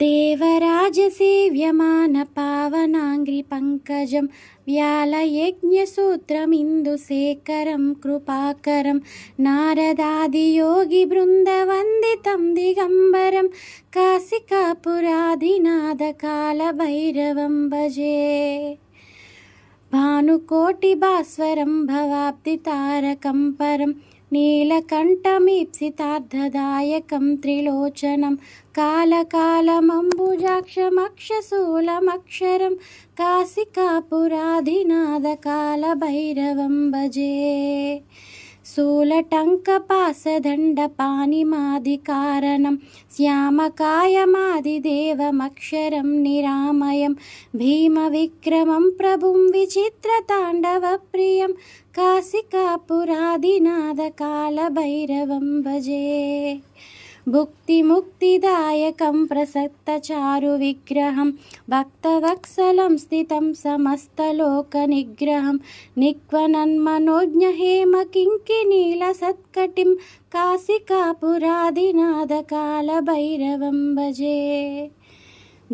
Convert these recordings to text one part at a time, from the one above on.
దేవరాజసేవ్యమాన పావనాంగ్రి పంకజం వ్యాలయజ్ఞసూత్రమిందుశేఖరం కృపాకరం నారదాదియోగి బృందవందితం దిగంబరం కాళభైరవం భజే భానుకోటి భాస్వరం భవాబ్ది తారకం పరం నీలకంఠమీప్సితార్థదాయకం త్రిలోచనం కాలకాలమంబుజాక్షమక్షశూలమక్షరం కాశికాపురాధినాథకాలభైరవం భజే. कालकालमम्बुजाक्षमक्षशूलमक्षरं काशिकापुराधिनादकालभैरवं भजे शूलटङ्कपासदण्डपाणिमादिकारणं श्यामकायमादिदेवमक्षरं निरामयं भीमविक्रमं प्रभुं विचित्रताण्डवप्रियं काशिकापुरादिनादकालभैरवं भजे भुक्तिमुक्तिदायकं प्रसक्तचारुविग्रहं भक्तवत्सलं स्थितं समस्तलोकनिग्रहं निक्वनन्मनोज्ञहेमकिङ्किनीलसत्कटिं काशिकापुरादिनादकालभैरवं भजे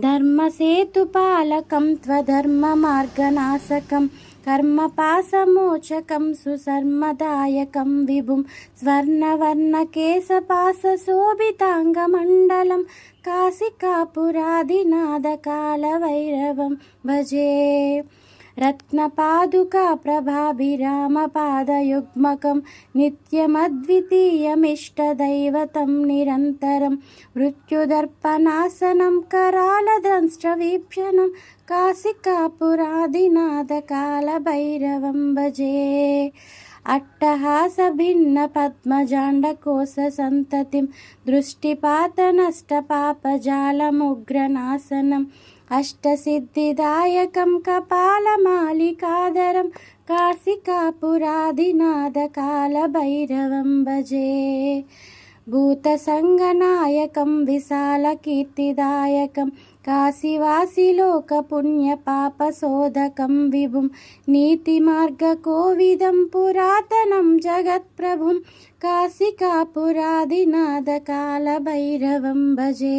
धर्मसेतुपालकं त्वधर्ममार्गनाशकं कर्मपासमोचकं सुसर्मदायकं विभुं स्वर्णवर्णकेशपासशोभिताङ्गमण्डलं काशिकापुरादिनादकालभैरवं भजे रत्नपादुकाप्रभाभिरामपादयुग्मकं नित्यमद्वितीयमिष्टदैवतं निरन्तरं मृत्युदर्पणासनं करालदंष्ट्रवीक्षणं काशिकापुरादिनादकालभैरवं भजे అట్టహాస భిన్న పద్మజాండకోశ సంతతిం దృష్టిపాత నష్ట పాపజాలముగ్రనాశనం అష్టసిద్ధిదాయకం కపాలమాలికాదరం కాళభైరవం భజే భూతసంగనాయకం విశాలకీర్తిదాయకం काशीवासिलोकपुण्यपापशोधकं विभुं नीतिमार्गकोविदं पुरातनं जगत्प्रभुं काशिकापुरादिनादकालभैरवं भजे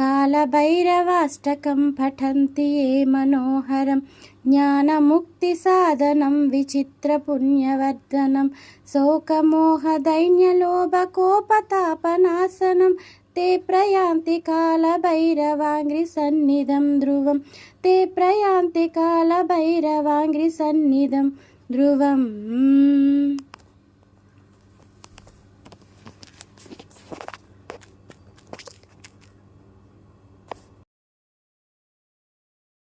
कालभैरवाष्टकं पठन्ति ये मनोहरं ज्ञानमुक्तिसाधनं विचित्रपुण्यवर्धनं शोकमोहदैन्यलोभकोपतापनाशनं ते प्रयान्ति कालभैरवाङ्घ्रिसन्निधं ध्रुवं ते प्रयान्ति कालभैरवाङ्घ्रिसन्निधं ध्रुवम्